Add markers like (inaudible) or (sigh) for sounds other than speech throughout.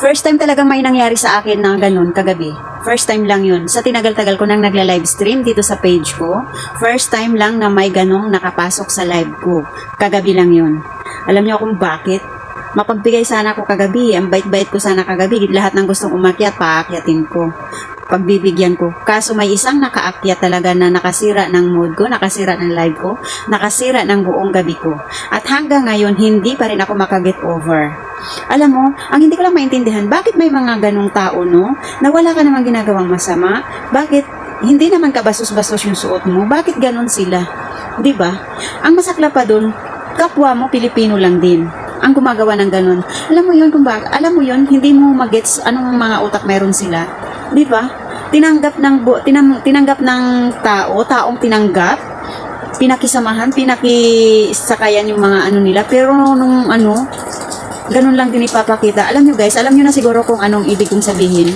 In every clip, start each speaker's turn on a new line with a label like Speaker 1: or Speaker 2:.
Speaker 1: First time talaga may nangyari sa akin na ganun kagabi. First time lang yun. Sa tinagal-tagal ko nang nagla-live stream dito sa page ko, first time lang na may ganong nakapasok sa live ko. Kagabi lang yun. Alam niyo kung bakit? Mapagbigay sana ako kagabi. Ang bait-bait ko sana kagabi. Lahat ng gustong umakyat, paakyatin ko. Pagbibigyan ko. Kaso may isang nakaakyat talaga na nakasira ng mood ko, nakasira ng live ko, nakasira ng buong gabi ko. At hanggang ngayon, hindi pa rin ako makaget over. Alam mo, ang hindi ko lang maintindihan, bakit may mga ganong tao, no? Na wala ka namang ginagawang masama? Bakit hindi naman kabasos-basos yung suot mo? Bakit ganon sila? 'Di ba? Ang masakla pa dun, kapwa mo Pilipino lang din ang gumagawa ng ganun. Alam mo yun kung bak alam mo yun, hindi mo magets anong mga utak meron sila. 'Di ba? Tinanggap ng tinang, tinanggap ng tao, taong tinanggap, pinakisamahan, pinakisakayan yung mga ano nila. Pero nung ano, ganun lang din ipapakita. Alam nyo guys, alam nyo na siguro kung anong ibig kong sabihin.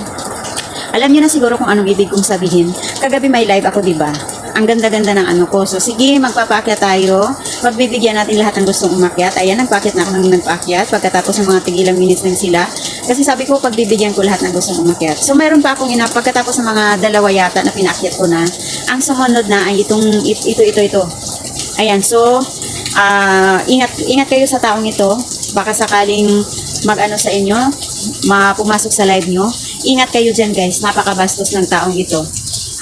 Speaker 1: Alam niyo na siguro kung anong ibig kong sabihin. Kagabi may live ako, di ba? Ang ganda-ganda ng ano ko. So, sige, magpapaakyat tayo. Pagbibigyan natin lahat ng gustong umakyat. Ayan, nagpaakyat na ako ng nagpaakyat. Pagkatapos ng mga tigilang minutes lang sila. Kasi sabi ko, pagbibigyan ko lahat ng gustong umakyat. So, meron pa akong ina, pagkatapos ng mga dalawa yata na pinaakyat ko na, ang sumunod na ay itong, it- ito, ito, ito. Ayan, so, ah ingat, ingat kayo sa taong ito. Baka sakaling mag-ano sa inyo, mapumasok sa live nyo. Ingat kayo dyan guys, napakabastos ng taong ito.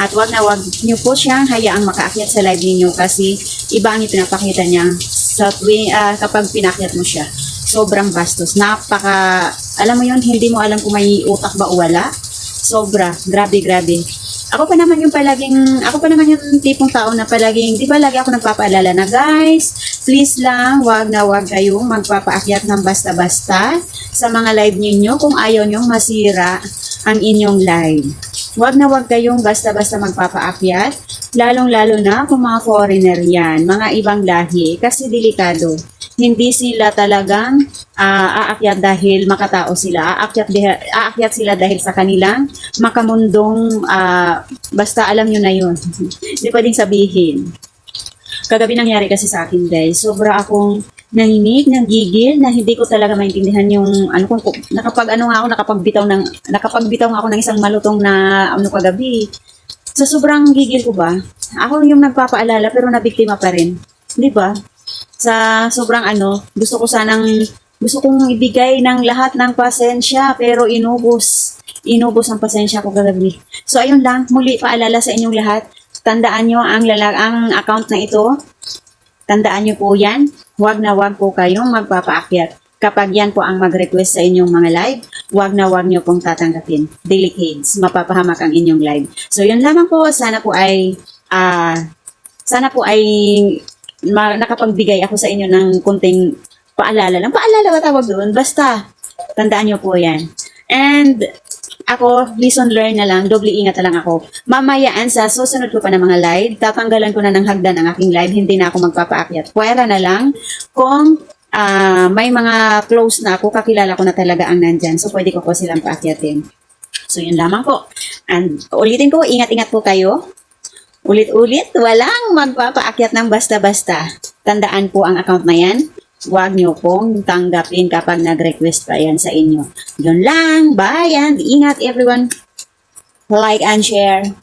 Speaker 1: At wag na wag nyo po siyang hayaang makaakyat sa live ninyo kasi iba ang ipinapakita niya sa tuwing, ah, kapag pinakyat mo siya. Sobrang bastos. Napaka, alam mo yun, hindi mo alam kung may utak ba o wala. Sobra. Grabe, grabe. Ako pa naman yung palaging, ako pa naman yung tipong tao na palaging, di ba lagi ako nagpapaalala na guys, please lang, wag na wag kayong magpapaakyat ng basta-basta sa mga live ninyo kung ayaw nyong masira ang inyong live. Wag na wag kayong basta-basta magpapaakyat, lalong-lalo na kung mga foreigner yan, mga ibang lahi, kasi delikado. Hindi sila talagang ah, aakyat dahil makatao sila, aakyat, aakyat sila dahil sa kanilang makamundong, ah, basta alam nyo na yun. (laughs) Hindi pwedeng sabihin. Kagabi nangyari kasi sa akin guys, sobra akong nanginig, nanggigil, na hindi ko talaga maintindihan yung ano kung- nakapag ano nga ako, nakapagbitaw ng nakapagbitaw nga ako ng isang malutong na ano kagabi. Sa sobrang gigil ko ba, ako yung nagpapaalala pero nabiktima pa rin. 'Di ba? Sa sobrang ano, gusto ko sanang gusto kong ibigay ng lahat ng pasensya pero inubos. Inubos ang pasensya ko kagabi. So ayun lang, muli paalala sa inyong lahat. Tandaan nyo ang, lalag, ang account na ito. Tandaan nyo po yan. Huwag na huwag po kayong magpapaakyat. Kapag yan po ang mag-request sa inyong mga live, huwag na huwag nyo pong tatanggapin. Delicades, mapapahamak ang inyong live. So yun lamang po, sana po ay ah sana po ay ma- nakapagbigay ako sa inyo ng kunting paalala lang. Paalala ba tawag doon? Basta, tandaan nyo po yan. And, ako, lesson learn na lang, doble ingat na lang ako. Mamayaan sa susunod ko pa ng mga live, tatanggalan ko na ng hagdan ang aking live, hindi na ako magpapaakyat. Pwera na lang kung ah, may mga close na ako, kakilala ko na talaga ang nandyan. So, pwede ko po silang paakyatin. So, yun lamang po. And, ulitin ko, ingat-ingat po kayo. Ulit-ulit, walang magpapaakyat ng basta-basta. Tandaan po ang account na yan. Huwag nyo pong tanggapin kapag nag-request pa yan sa inyo. Yun lang. Bye and ingat everyone. Like and share.